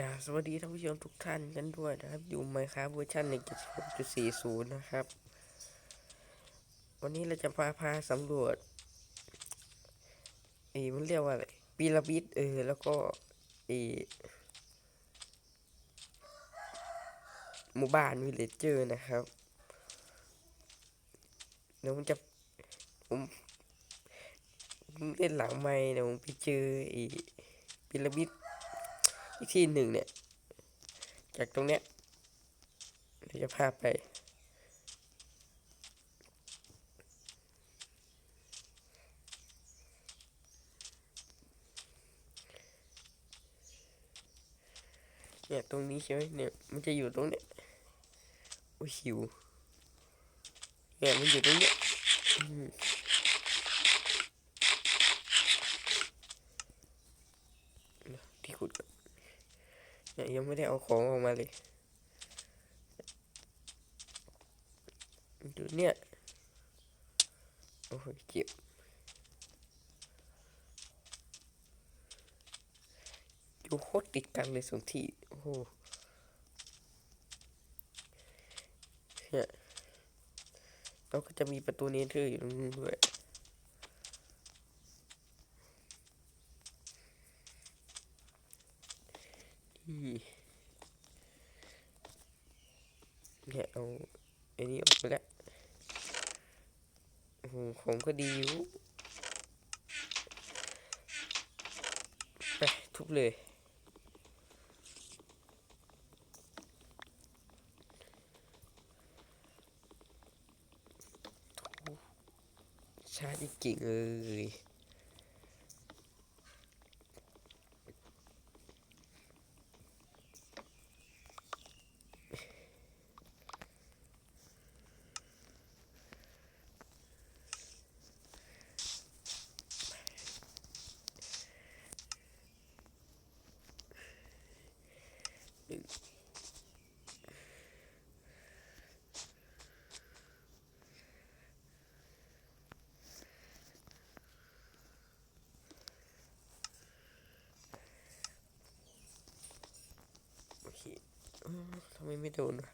กาสวัสดีท่านผู้ชมทุกท่านกันด้วยนะครับ อยู่ไมค์ครับเวอร์ชัน1.6.40 นะครับ วันนี้เราจะพาพาสำรวจเออมันเรียกว่าอะไรปีระมิดเออ แล้วก็เอหมู่บ้านวิลเลจเจอร์นะครับเดี๋ยวผมจะผมเล่นหลังไม้เดี๋ยวผมไปเจอไอ้พีระมิด อีกที่หนึ่งเนี่ย จากตรงเนี้ยเดี๋ยวจะพาไป เนี่ยตรงนี้ใช่ไหมเนี่ยมันจะอยู่ตรงเนี้ยโอ้ยหิวเนี่ยมันอยู่ตรงเนี้ยที่ขุดก่อน เนี่ยยังไม่ได้เอาของออกมาเลยอยู่เนี่ย โอ้ยเจ็บอยู่โคตรติดกันเลยสองที่ โอ้โหเนี่ยแล้วก็จะมีประตูเนเธอร์อยู่ตรงนู้ด้วย เนี่ยเอาไอ้นี่ออกไปแล้วโอ้โหของก็ดีอยู่ไปทุบเลยช้าจริงเลยโอเคเอ้า ทำไมไม่โดนวะ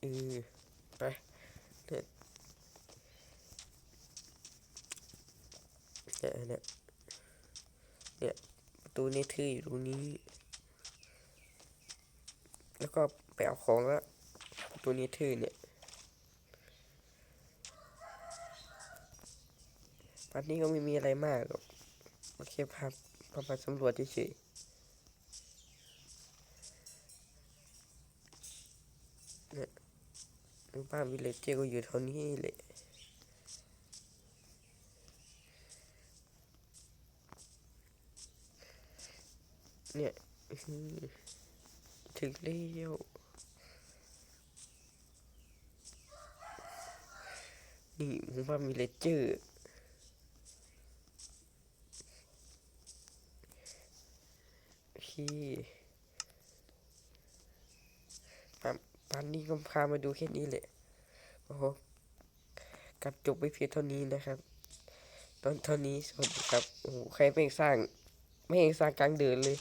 เออไปเนี่ยเนี่ยเนี่ย เนี่ย ประตูนเธอร์อยู่ตรงนี้ แล้วก็ไปเอาของแล้วประตูเนเธอเนี่ยปันนี้ก็ไม่มีอะไรมากหรอกโอเคพาพาไปสำรวจเฉยเนี่ยบ้านวิลเลจเจก็อยู่แถวนี้แหละเนี่ย ถึงแล้วนี่หมู่านวิลเลจเจอร์โอเคปานปานนี้ก็พามาดูแค่นี้แหละโอ้โหกัดจบไปเพียงเท่านี้นะครับ ตอนเท่านี้สวัสดีครับ โอ้โหใครไม่สร้าง ไม่เองสร้างกลางเดินเลย